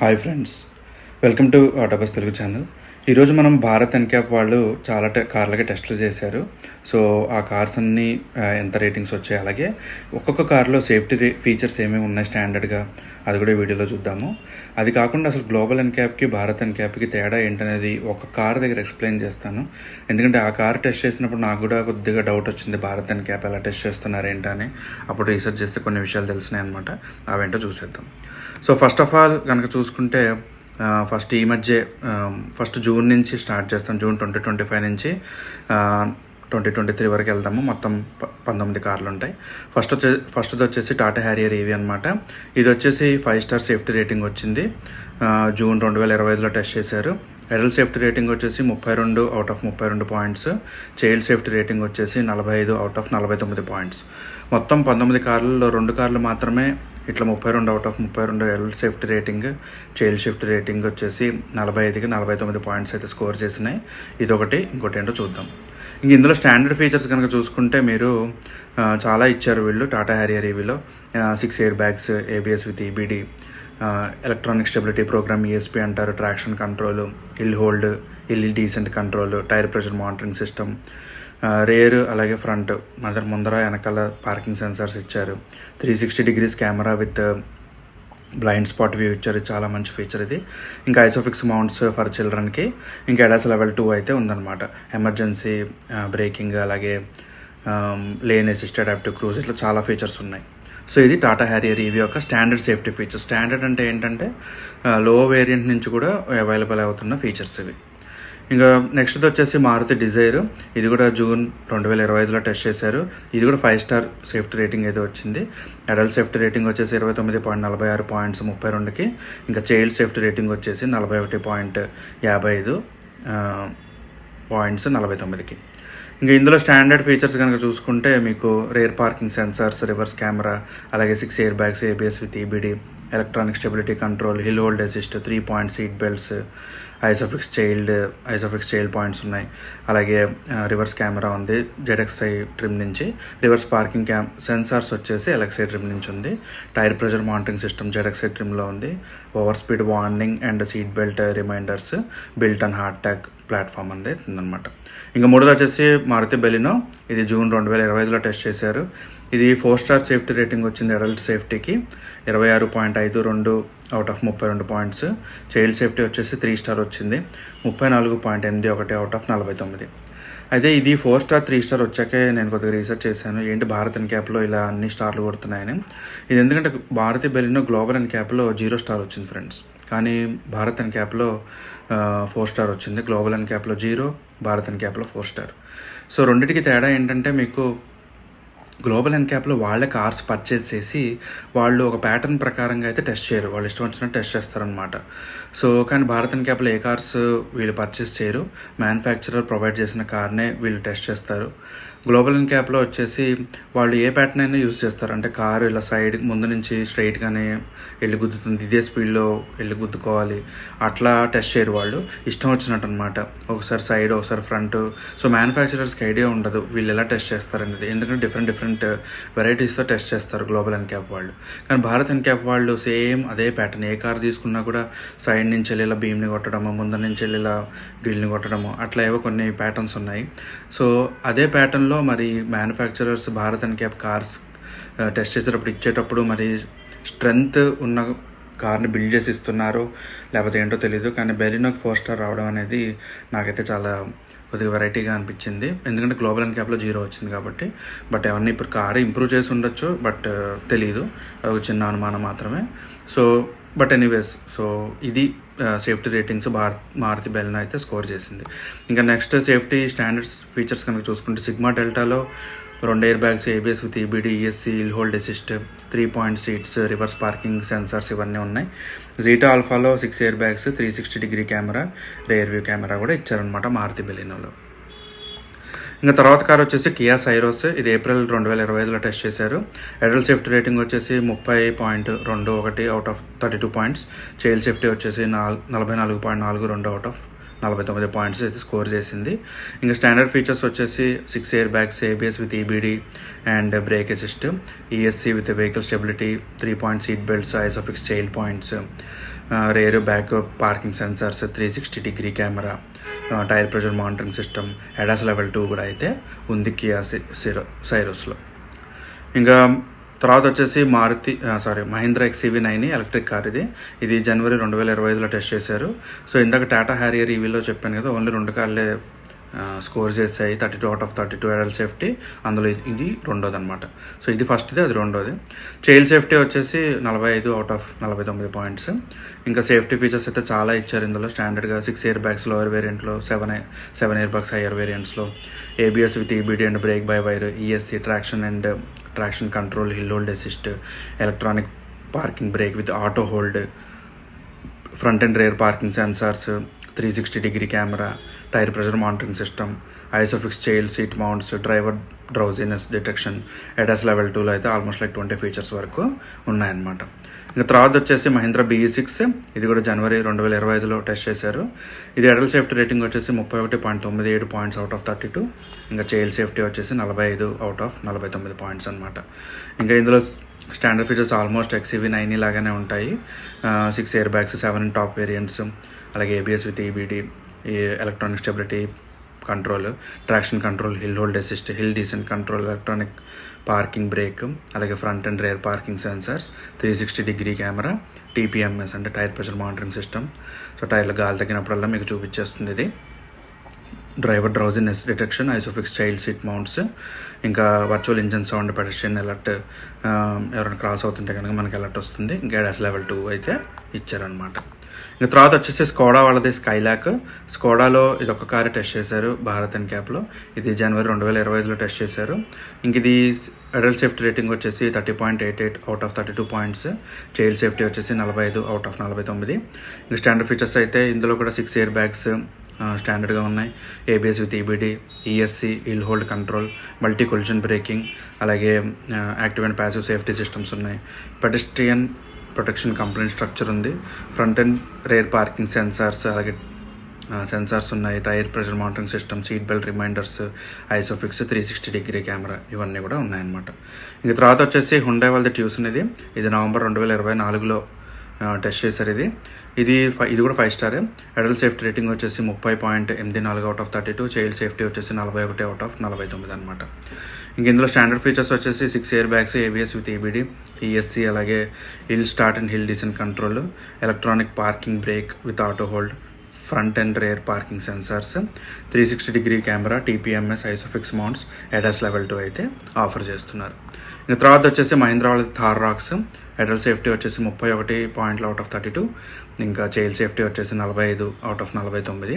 Hi friends. Welcome to Autobus Telugu channel. ఈరోజు మనం Bharat NCAP వాళ్ళు చాలా కార్లకి టెస్ట్లు చేశారు. సో ఆ కార్స్ అన్నీ ఎంత రేటింగ్స్ వచ్చాయి అలాగే ఒక్కొక్క కార్లో సేఫ్టీ ఫీచర్స్ ఏమేమి ఉన్నాయి స్టాండర్డ్గా అది కూడా వీడియోలో చూద్దాము. అది కాకుండా అసలు గ్లోబల్ ఎన్క్యాప్కి భారత్ ఎన్క్యాప్కి తేడా ఏంటనేది ఒక కార్ దగ్గర ఎక్స్ప్లెయిన్ చేస్తాను. ఎందుకంటే ఆ కార్ టెస్ట్ చేసినప్పుడు నాకు కూడా కొద్దిగా డౌట్ వచ్చింది భారత్ ఎన్క్యాప్ ఎలా టెస్ట్ చేస్తున్నారు ఏంటని. అప్పుడు రీసెర్చ్ చేస్తే కొన్ని విషయాలు తెలిసినాయి అనమాట అవేంటో చూసేద్దాం. సో ఫస్ట్ ఆఫ్ ఆల్ కనుక చూసుకుంటే ఫస్ట్ ఈ మధ్య ఫస్ట్ జూన్ నుంచి స్టార్ట్ చేస్తాం. జూన్ ట్వంటీ ట్వంటీ ఫైవ్ నుంచి ట్వంటీ ట్వంటీ త్రీ వరకు వెళ్తాము మొత్తం ప- పంతొమ్మిది కార్లు ఉంటాయి. ఫస్ట్ వచ్చే ఫస్ట్ది వచ్చేసి టాటా హ్యారియర్ ఈవీ అనమాట ఇది వచ్చేసి ఫైవ్ స్టార్ సేఫ్టీ రేటింగ్ వచ్చింది. జూన్ రెండు వేల ఇరవై ఐదులో టెస్ట్ చేశారు. ఎడల్ సేఫ్టీ రేటింగ్ వచ్చేసి ముప్పై రెండు అవుట్ ఆఫ్ ముప్పై రెండు పాయింట్స్ చైల్డ్ సేఫ్టీ రేటింగ్ వచ్చేసి నలభై ఐదు అవుట్ ఆఫ్ నలభై తొమ్మిది పాయింట్స్ మొత్తం పంతొమ్మిది కార్లలో రెండు కార్లు మాత్రమే ఇట్లా ముప్పై రెండు అవుట్ ఆఫ్ ముప్పై రెండు L shift rating child shift rating వచ్చేసి నలభై ఐదుకి నలభై తొమ్మిది పాయింట్స్ అయితే స్కోర్ చేసినాయి. ఇదొకటి. ఇంకోటి ఏంటో చూద్దాం. ఇంక ఇందులో స్టాండర్డ్ ఫీచర్స్ కనుక చూసుకుంటే మీరు చాలా ఇచ్చారు వీళ్ళు. Tata Harrier ఈవీలో six air bags ABS with EBD electronic stability program ESP అంటారు. Traction control hill hold hill descent control tyre pressure monitoring system rear అలాగే ఫ్రంట్ మదర్ ముందర వెనకాల పార్కింగ్ సెన్సార్స్ ఇచ్చారు. Three sixty degrees camera with blind spot view ఇచ్చారు. చాలా మంచి feature ఇది. ఇంకా ఐసోఫిక్స్ మౌంట్స్ ఫర్ చిల్డ్రన్కి ఇంకా ఎడాస్ లెవెల్ టూ అయితే ఉందన్నమాట. ఎమర్జెన్సీ బ్రేకింగ్ uh, అలాగే లేన్ అసిస్టెడ్ యాప్టివ్ క్రూజ్ ఇట్లా చాలా ఫీచర్స్ ఉన్నాయి. సో ఇది టాటా హ్యారియర్ ఈవీ యొక్క స్టాండర్డ్ సేఫ్టీ ఫీచర్ స్టాండర్డ్ అంటే ఏంటంటే uh, లో వేరియంట్ నుంచి కూడా అవైలబుల్ అవుతున్న ఫీచర్స్ ఇవి. ఇంకా నెక్స్ట్ వచ్చేసి మారుతి డిజైర్. ఇది కూడా జూన్ రెండు వేల ఇరవై ఐదులో టెస్ట్ చేశారు. ఇది కూడా ఫైవ్ స్టార్ సేఫ్టీ రేటింగ్ అయితే వచ్చింది. అడల్ట్ సేఫ్టీ రేటింగ్ వచ్చేసి ఇరవై తొమ్మిది పాయింట్ నలభై ఆరు పాయింట్స్ ముప్పై రెండుకి. ఇంకా చైల్డ్ సేఫ్టీ రేటింగ్ వచ్చేసి నలభై ఒకటి పాయింట్ యాభై ఐదు పాయింట్స్ నలభై తొమ్మిదికి. ఇంకా ఇందులో స్టాండర్డ్ ఫీచర్స్ కనుక చూసుకుంటే మీకు rear parking sensors reverse camera అలాగే six air bags ABS with EBD electronic stability control hill hold assist three point seat belts ISOFIX child ISOFIX child points ఉన్నాయి. అలాగే రివర్స్ కెమెరా ఉంది. జెడెక్స్ఐ ట్రిమ్ నుంచి reverse parking cam sensors వచ్చేసి LXi trim నుంచి ఉంది. Tyre pressure monitoring system ZXI ట్రిమ్లో ఉంది. Over speed warning and seat belt reminders built and Heartect platform అనేది ఉందన్నమాట. ఇంకా మూడోది వచ్చేసి మారుతి బెలినో. ఇది జూన్ రెండు వేల ఇరవై ఐదులో టెస్ట్ చేశారు. ఇది ఫోర్ స్టార్ సేఫ్టీ రేటింగ్ వచ్చింది అడల్ట్ సేఫ్టీకి. ఇరవై ఆరు పాయింట్ ఐదు రెండు అవుట్ ఆఫ్ ముప్పై రెండు పాయింట్స్ చైల్డ్ సేఫ్టీ వచ్చేసి త్రీ స్టార్ వచ్చింది. ముప్పై నాలుగు పాయింట్ ఎనిమిది ఒకటి అవుట్ ఆఫ్ నలభై తొమ్మిది. అయితే ఇది ఫోర్ స్టార్ త్రీ స్టార్ వచ్చాకే నేను కొద్దిగా రీసెర్చ్ చేశాను. ఏంటి భారత్ ఎన్ క్యాప్లో ఇలా అన్ని స్టార్లు కొడుతున్నాయని. ఇది ఎందుకంటే భారతి బెలినో గ్లోబల్ ఎన్ క్యాప్లో జీరో స్టార్ వచ్చింది ఫ్రెండ్స్ కానీ భారత్ ఎన్ క్యాప్లో ఫోర్ స్టార్ వచ్చింది. గ్లోబల్ అండ్ క్యాప్లో జీరో భారత్ అండ్ క్యాప్లో ఫోర్ స్టార్ సో రెండింటికి తేడా ఏంటంటే మీకు గ్లోబల్ అండ్ క్యాప్లో వాళ్ళే కార్స్ పర్చేస్ చేసి వాళ్ళు ఒక ప్యాటర్న్ ప్రకారంగా అయితే టెస్ట్ చేయరు. వాళ్ళు ఇష్టం వచ్చినట్టు టెస్ట్ చేస్తారనమాట సో కానీ భారత్ అండ్ క్యాప్లో ఏ కార్స్ వీళ్ళు పర్చేస్ చేయరు. మ్యానుఫ్యాక్చరర్ ప్రొవైడ్ చేసిన కార్నే వీళ్ళు టెస్ట్ చేస్తారు. గ్లోబల్ ఇన్ క్యాప్లో వచ్చేసి వాళ్ళు ఏ ప్యాటర్న్ అయినా యూజ్ చేస్తారు. అంటే కారు ఇలా సైడ్ ముందు నుంచి స్ట్రైట్గానే వెళ్ళి గుద్దుతుంది. ఇదే స్పీడ్లో వెళ్ళి గుద్దుకోవాలి. అట్లా టెస్ట్ చేయరు వాళ్ళు. ఇష్టం వచ్చినట్టు అనమాట ఒకసారి సైడ్ ఒకసారి ఫ్రంట్ సో మ్యానుఫ్యాక్చరర్స్కి ఐడియా ఉండదు వీళ్ళు ఎలా టెస్ట్ చేస్తారనేది. ఎందుకంటే డిఫరెంట్ డిఫరెంట్ వెరైటీస్తో టెస్ట్ చేస్తారు గ్లోబల్ ఎన్ క్యాప్ వాళ్ళు. కానీ భారత్ ఎన్ క్యాప్ వాళ్ళు సేమ్ అదే ప్యాటర్న్ ఏ కార్ తీసుకున్నా కూడా సైడ్ నుంచి వెళ్ళి ఇలా బీమ్ని కొట్టడము ముందర నుంచి వెళ్ళి ఇలా గ్రిల్ని కొట్టడము అట్లా ఏవో కొన్ని ప్యాటర్న్స్ ఉన్నాయి. సో అదే ప్యాటర్న్లో మరి manufacturers Bharat NCAP cars test చేసేటప్పుడు ఇచ్చేటప్పుడు మరి స్ట్రెంగ్త్ ఉన్న కార్ని బిల్డ్ చేసి ఇస్తున్నారు. లేకపోతే ఏంటో తెలియదు కానీ బెలినోకి ఫోర్ స్టార్ రావడం అనేది నాకైతే చాలా కొద్దిగా వెరైటీగా అనిపించింది. ఎందుకంటే గ్లోబల్ అండ్ క్యాప్లో జీరో వచ్చింది కాబట్టి. బట్ అవన్నీ ఇప్పుడు కారు ఇంప్రూవ్ చేసి ఉండొచ్చు. బట్ తెలియదు ఒక చిన్న అనుమానం మాత్రమే. సో బట్ ఎనీవేస్ సో ఇది safety ratings Bharat Maruti Baleno అయితే స్కోర్ చేసింది. ఇంకా నెక్స్ట్ సేఫ్టీ స్టాండర్డ్స్ ఫీచర్స్ కనుక చూసుకుంటే సిగ్మా డెల్టాలో రెండు air bags ABS with EBD ESC hill hold assist three point seats reverse parking sensors ఇవన్నీ ఉన్నాయి. Zeta ఆల్ఫాలో six air bags three sixty degree camera rear view camera కూడా ఇచ్చారనమాట మారుతి బెలినోలో. ఇంకా తర్వాత కార్ వచ్చేసి కియా సైరోస్. ఇది ఏప్రిల్ రెండు వేల ఇరవై ఐదులో టెస్ట్ చేశారు. ఎడల్ సేఫ్టీ రేటింగ్ వచ్చేసి ముప్పై పాయింట్ రెండు ఒకటి out of thirty two points child safety వచ్చేసి నాల్ నలభై నాలుగు పాయింట్ నాలుగు రెండు అవుట్ ఆఫ్ నలభై తొమ్మిది పాయింట్స్ అయితే స్కోర్ చేసింది. ఇంకా స్టాండర్డ్ ఫీచర్స్ వచ్చేసి six air bags ABS with EBD and brake assist ESC with vehicle stability three point seat belts ISOFIX child points rear back parking sensors three sixty degree camera tyre pressure monitoring system ADAS level two కూడా అయితే ఉంది Kia సిరో సైరోస్లో ఇంకా తర్వాత వచ్చేసి Maruti sorry Mahindra XEV nine electric car ఇది. ఇది జనవరి రెండు వేల ఇరవై ఐదులో టెస్ట్ చేశారు. సో ఇందాక టాటా హ్యారియర్ ఈవీలో చెప్పాను కదా ఓన్లీ రెండు కార్లే స్కోర్ చేసాయి thirty two out of thirty two adult safety అందులో ఇది రెండోది అనమాట సో ఇది ఫస్ట్ది అది రెండోది. చైల్డ్ సేఫ్టీ వచ్చేసి నలభై ఐదు అవుట్ ఆఫ్ నలభై తొమ్మిది పాయింట్స్ ఇంకా సేఫ్టీ ఫీచర్స్ అయితే చాలా ఇచ్చారు ఇందులో. స్టాండర్డ్గా six year bags lower వేరియంట్లో seven seven air bags higher వేరియంట్స్లో ABS with EBD and brake by wire ESC traction and traction control hill hold assist electronic parking brake with auto hold front and rear parking sensors three sixty degree camera tyre pressure monitoring system ISOFIX child seat mounts driver drowsiness detection ADAS level టూలో అయితే almost like twenty features వరకు ఉన్నాయన్నమాట. ఇంకా తర్వాత వచ్చేసి Mahindra BE six ఇది కూడా జనవరి రెండు వేల ఇరవై ఐదులో టెస్ట్ చేశారు. ఇది ఎడల్ సేఫ్టీ రేటింగ్ వచ్చేసి ముప్పై ఒకటి పాయింట్ తొమ్మిది ఏడు points out of thirty two ఇంకా చైల్డ్ సేఫ్టీ వచ్చేసి నలభై ఐదు అవుట్ ఆఫ్ నలభై తొమ్మిది పాయింట్స్ అనమాట ఇంకా ఇందులో standard features almost XEV nine లాగానే ఉంటాయి. Six air bags seven top variants అలాగే ఏబిఎస్ విత్ ఈబీడీ ఈ electronic stability control traction control hill hold assist hill descent control electronic parking brake అలాగే front and rear parking sensors three sixty degree camera TPMS అంటే tyre pressure monitoring system so టైర్లో గాలి తగ్గినప్పుడల్లా మీకు చూపించేస్తుంది ఇది. Driver drowsiness detection ISOFIX child seat mounts ఇంకా virtual engine sound pedestrian alert ఎవరైనా cross అవుతుంటే కనుక మనకి అలర్ట్ వస్తుంది. ఇంకా లెవెల్ టూ అయితే ఇచ్చారనమాట ఇంకా తర్వాత వచ్చేసి స్కోడా వాళ్ళది స్కైలాక్ స్కోడాలో ఇది ఒక కారు టెస్ట్ చేశారు భారత్ అండ్ క్యాప్లో ఇది జనవరి రెండు వేల ఇరవై ఐదులో టెస్ట్ చేశారు. ఇంక ఇది అడల్ట్ సేఫ్టీ రేటింగ్ వచ్చేసి thirty point eight eight out of thirty two points child safety వచ్చేసి నలభై ఐదు అవుట్ ఆఫ్ నలభై తొమ్మిది. ఇంకా స్టాండర్డ్ ఫీచర్స్ అయితే ఇందులో కూడా సిక్స్ ఇయర్ బ్యాగ్స్ స్టాండర్డ్గా ఉన్నాయి. ABS with EBD ESC hill hold control multi collision braking అలాగే active and passive safety systems ఉన్నాయి. పెడస్ట్రియన్ ప్రొటెక్షన్ కంప్లైంట్ స్ట్రక్చర్ ఉంది. Front and rear parking sensors అలాగే సెన్సార్స్ ఉన్నాయి. Tyre pressure monitoring system seat belt reminders ISOFIX three sixty degree camera ఇవన్నీ కూడా ఉన్నాయన్నమాట. ఇంక తర్వాత వచ్చేసి హుండై వాళ్ళది ట్యూషన్ ఇది. ఇది నవంబర్ రెండు వేల ఇరవై నాలుగులో టెస్ట్ చేశారు ఇది. ఇది ఫైవ్ ఇది కూడా five star adult safety rating వచ్చేసి ముప్పై పాయింట్ ఎనిమిది నాలుగు out of thirty two child safety వచ్చేసి నలభై ఒకటి అవుట్ ఆఫ్ నలభై తొమ్మిది అనమాట ఇంక ఇందులో స్టాండర్డ్ ఫీచర్స్ వచ్చేసి six air bags ABS with EBD ESC అలాగే hill start and hill descent control electronic parking brake with auto hold front and rear parking sensors three sixty degree camera TPMS ISOFIX mounts ADAS level two అయితే offer చేస్తున్నారు. ఇంకా తర్వాత వచ్చేసి మహీంద్రా వాళ్ళది Thar racks adult safety వచ్చేసి ముప్పై ఒకటి పాయింట్లు అవుట్ ఆఫ్ థర్టీ టూ ఇంకా చైల్డ్ సేఫ్టీ వచ్చేసి నలభై ఐదు అవుట్ ఆఫ్ నలభై తొమ్మిది.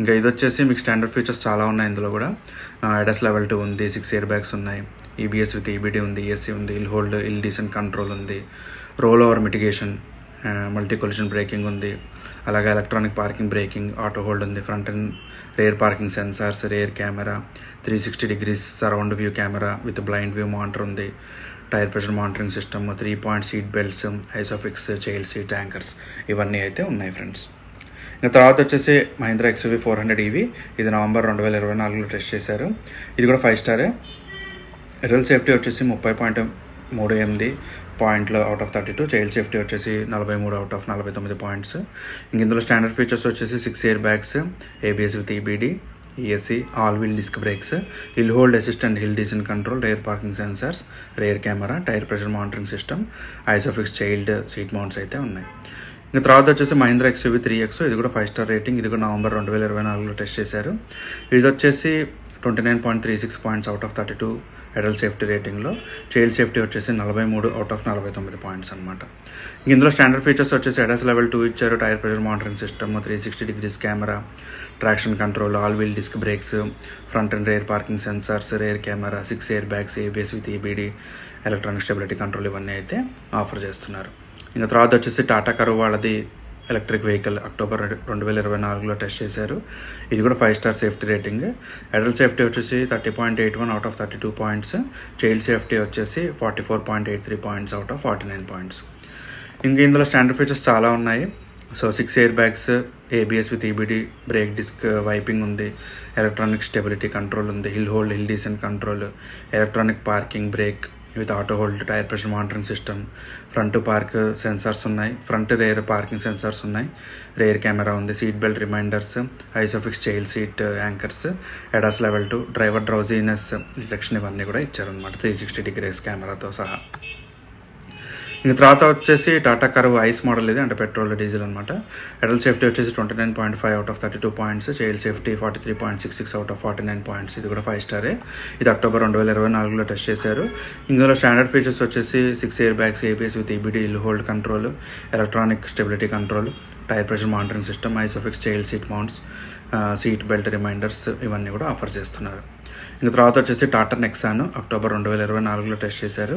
ఇంకా ఇది వచ్చేసి మీకు స్టాండర్డ్ ఫీచర్స్ చాలా ఉన్నాయి ఇందులో కూడా. ఎడస్ లెవెల్ టూ ఉంది సిక్స్ ఇయర్ బ్యాగ్స్ ఉన్నాయి ఈబీఎస్ విత్ ఈబీడీ ఉంది ఈఎస్సీ ఉంది hill hold hill descent control ఉంది roll over mitigation multi collision braking ఉంది అలాగే electronic parking braking auto hold ఉంది. Front and rear parking sensors rear camera three sixty degrees surround view camera with blind view monitor ఉంది. Tyre pressure monitoring system three point seat belts ISOFIX child seat anchors ఇవన్నీ అయితే ఉన్నాయి friends ఇంకా తర్వాత వచ్చేసి Mahindra XUV four hundred EV ఇది November రెండు వేల ఇరవై నాలుగులో టెస్ట్ చేశారు. ఇది కూడా ఫైవ్ స్టారే రియల్ సేఫ్టీ వచ్చేసి ముప్పై పాయింట్ మూడు ఎనిమిది పాయింట్లు out of thirty two child safety వచ్చేసి నలభై మూడు అవుట్ ఆఫ్ నలభై తొమ్మిది పాయింట్స్ ఇంక ఇందులో స్టాండర్డ్ ఫీచర్స్ వచ్చేసి six air bags ABS with EBD ESC all wheel disc brakes hill hold assistant hill descent control rear parking sensors rear camera tyre pressure monitoring system ISOFIX child seat mounts అయితే ఉన్నాయి. ఇంకా తర్వాత వచ్చేసి Mahindra XUV three X ఇది కూడా five star rating ఇది కూడా November రెండు వేల ఇరవై నాలుగులో టెస్ట్ చేశారు. ఇది వచ్చేసి twenty nine point three six points out of thirty two adult safety రేటింగ్లో child safety వచ్చేసి నలభై మూడు అవుట్ ఆఫ్ నలభై తొమ్మిది పాయింట్స్ అనమాట ఇందులో స్టాండర్డ్ ఫీచర్స్ వచ్చేసి అడల్స్ లెవెల్ టూ ఇచ్చారు. Tyre pressure monitoring system three sixty degrees camera traction control all wheel disc brakes front and rear parking sensors rear camera six air bags ABS with EBD electronic stability control ఇవన్నీ అయితే offer చేస్తున్నారు. ఇంకా తర్వాత వచ్చేసి టాటా కరువు వాళ్ళది electric vehicle October రెండు వేల ఇరవై నాలుగులో టెస్ట్ చేశారు. ఇది కూడా five star safety rating adult safety వచ్చేసి thirty point eight one out of thirty two points child safety వచ్చేసి forty four point eight three points out of forty nine points ఇంకా ఇందులో స్టాండర్డ్ ఫీచర్స్ చాలా ఉన్నాయి. So six air bags ABS with EBD brake disc wiping ఉంది. Electronic stability control ఉంది. Hill hold hill descent control electronic parking brake with auto hold tyre pressure monitoring system front park sensors ఉన్నాయి. Front rear parking sensors ఉన్నాయి. Rear camera ఉంది seat belt reminders ISOFIX child seat anchors ADAS level two driver drowsiness detection ఇవన్నీ కూడా ఇచ్చారనమాట three sixty degrees కెమెరాతో సహా. ఇంక తర్వాత వచ్చేసి టాటా కర్వ్ ఐస్ మోడల్ ఇది అంటే పెట్రోల్ డీజిల్ అనమాట ఎడల్ సేఫ్టీ వచ్చేసి twenty nine point five out of thirty two points child safety forty three point six six out of forty nine points ఇది కూడా ఫైవ్ స్టారే ఇది అక్టోబర్ రెండు వేల ఇరవై నాలుగులో టెస్ట్ చేశారు. ఇందులో స్టాండర్డ్ ఫీచర్స్ వచ్చేసి six air bags ABS with EBD hill hold control electronic stability control tyre pressure monitoring system ISOFIX child seat mounts seat belt reminders ఇవన్నీ కూడా ఆఫర్ చేస్తున్నారు. ఇంకా తర్వాత వచ్చేసి టాటా నెక్సాన్ అక్టోబర్ రెండు వేల ఇరవై నాలుగులో టెస్ట్ చేశారు.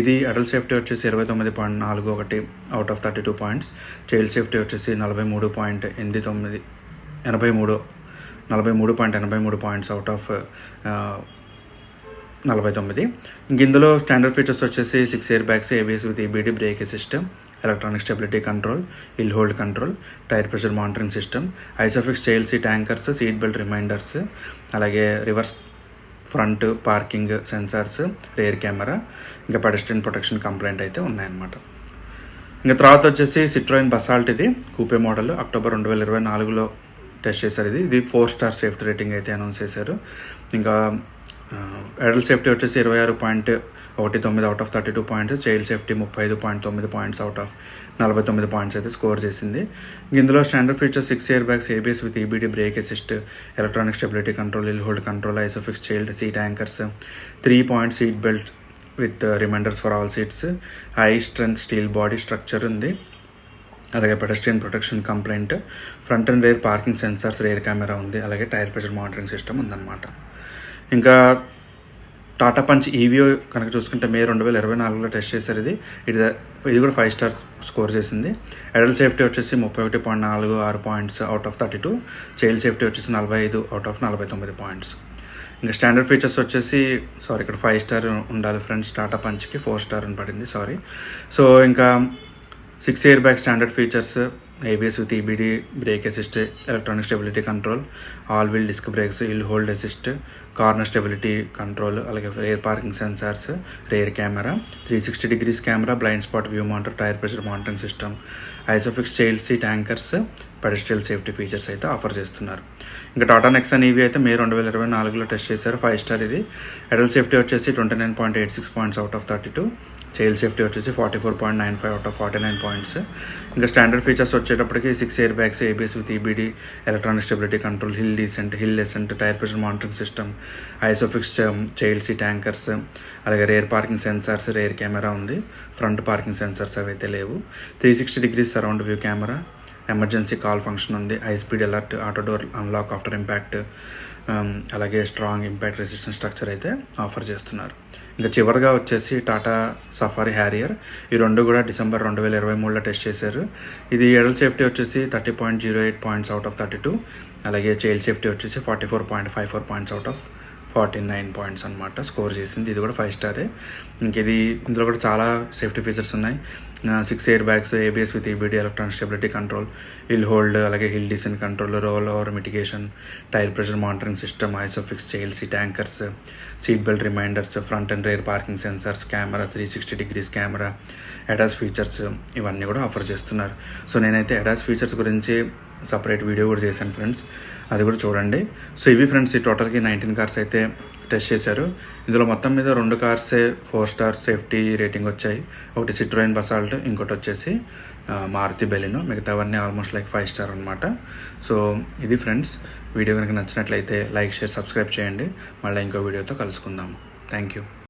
ఇది అడల్ట్ సేఫ్టీ వచ్చేసి ఇరవై తొమ్మిది పాయింట్ నాలుగు ఒకటి out of thirty two points child safety వచ్చేసి నలభై మూడు పాయింట్ ఎనిమిది తొమ్మిది ఎనభై మూడు నలభై మూడు పాయింట్ ఎనభై మూడు పాయింట్స్ అవుట్ ఆఫ్ నలభై తొమ్మిది. ఇంక ఇందులో స్టాండర్డ్ ఫీచర్స్ వచ్చేసి six air bags ABS with EBD brake system electronic stability control hill hold control tyre pressure monitoring system Isofix child seat anchors seat belt reminders అలాగే reverse front parking sensors rear camera ఇంకా pedestrian protection compliant అయితే ఉన్నాయన్నమాట. ఇంకా తర్వాత వచ్చేసి Citroen basalt ఇది కూపే model October రెండు వేల ఇరవై నాలుగులో టెస్ట్ చేశారు ఇది. ఇది ఫోర్ స్టార్ సేఫ్టీ రేటింగ్ అయితే అనౌన్స్ చేశారు. ఇంకా అడల్ట్ సేఫ్టీ వచ్చేసి ఇరవై ఆరు పాయింట్ ఒకటి తొమ్మిది out of thirty two points child safety ముప్పై ఐదు పాయింట్ తొమ్మిది పాయింట్స్ అవుట్ ఆఫ్ నలభై తొమ్మిది పాయింట్స్ అయితే స్కోర్ చేసింది. ఇందులో standard features six air bags ABS with EBD brake assist electronic stability control hill hold control ISOFIX child seat anchors three point seat belt with reminders for all seats high strength steel body structure ఉంది. అలాగే pedestrian protection compliant front and rear parking sensors rear camera ఉంది. అలాగే tyre pressure monitoring system ఉందన్నమాట. ఇంకా Tata punch EVO కనుక చూసుకుంటే మే రెండు వేల ఇరవై నాలుగులో టెస్ట్ చేశారు ఇది. ఇది ఇది కూడా ఫైవ్ స్టార్స్ స్కోర్ చేసింది. అడల్ట్ సేఫ్టీ వచ్చేసి ముప్పై ఒకటి పాయింట్ నాలుగు ఆరు points out of thirty two child safety వచ్చేసి నలభై ఐదు అవుట్ ఆఫ్ నలభై తొమ్మిది పాయింట్స్ ఇంకా స్టాండర్డ్ ఫీచర్స్ వచ్చేసి సారీ ఇక్కడ ఫైవ్ స్టార్ ఉండాలి ఫ్రెండ్స్ టాటా పంచ్కి ఫోర్ స్టార్ అని పడింది సారీ సో ఇంకా six air bags standard features ABS with EBD brake assist electronic stability control all wheel disc brakes hill hold assist corner stability control అలాగే rear parking sensors rear camera three sixty degrees camera blind spot view monitor tyre pressure monitoring system ISOFIX child seat anchors pedestrian safety features అయితే offer చేస్తున్నారు. ఇంకా Tata Nexon EV అయితే మే రెండు వేల ఇరవై నాలుగులో test చేశారు. ఫైవ్ స్టార్ ఇది. ఎడల్ సేఫ్టీ వచ్చేసి twenty nine point eight six points out of thirty two. Child safety వచ్చేసి forty four point nine five out of forty nine points. ఇంకా స్టాండర్డ్ ఫీచర్స్ వచ్చేటప్పటికి six air bags ABS with EBD electronic stability control hill descent hill descent tyre pressure monitoring system ISOFIX child seat anchors అలాగే rear parking sensors rear camera ఉంది. Front parking sensors అవి అయితే లేవు. Three sixty degrees surround view camera emergency call function ఉంది. High speed alert auto door unlock after impact Um, అలాగే strong impact resistance structure అయితే offer చేస్తున్నారు. ఇంకా చివరిగా వచ్చేసి టాటా సఫారీ హ్యారియర్ ఈ రెండు కూడా డిసెంబర్ రెండు వేల ఇరవై మూడులో టెస్ట్ చేశారు. ఇది ఎడల్ సేఫ్టీ వచ్చేసి thirty point zero eight points out of thirty two అలాగే చైల్డ్ సేఫ్టీ వచ్చేసి forty four point five four points out of forty nine points అనమాట స్కోర్ చేసింది. ఇది కూడా ఫైవ్ స్టారే. ఇంక ఇది ఇందులో కూడా చాలా సేఫ్టీ ఫీచర్స్ ఉన్నాయి. Six air bags ABS with EBD electronic stability control hill hold అలాగే hill descent control roll over mitigation tyre pressure monitoring system ISOFIX child seat anchors seat belt reminders front and rear parking sensors camera three sixty degrees camera ADAS features ఇవన్నీ కూడా offer చేస్తున్నారు. So నేనైతే ADAS features గురించి separate video కూడా చేశాను friends. అది కూడా చూడండి. సో ఇవి ఫ్రెండ్స్ ఈ టోటల్కి నైన్టీన్ కార్స్ అయితే టెస్ట్ చేశారు. ఇందులో మొత్తం మీద రెండు కార్సే ఫోర్ స్టార్ సేఫ్టీ రేటింగ్ వచ్చాయి. ఒకటి సిట్రోయిన్ బసాల్ట్ ఇంకోటి వచ్చేసి మారుతి బెలినో మిగతావన్నీ ఆల్మోస్ట్ లైక్ ఫైవ్ స్టార్ అనమాట సో ఇది ఫ్రెండ్స్ వీడియో కనుక నచ్చినట్లయితే లైక్ షేర్ సబ్స్క్రైబ్ చేయండి. మళ్ళీ ఇంకో వీడియోతో కలుసుకుందాము థ్యాంక్ యూ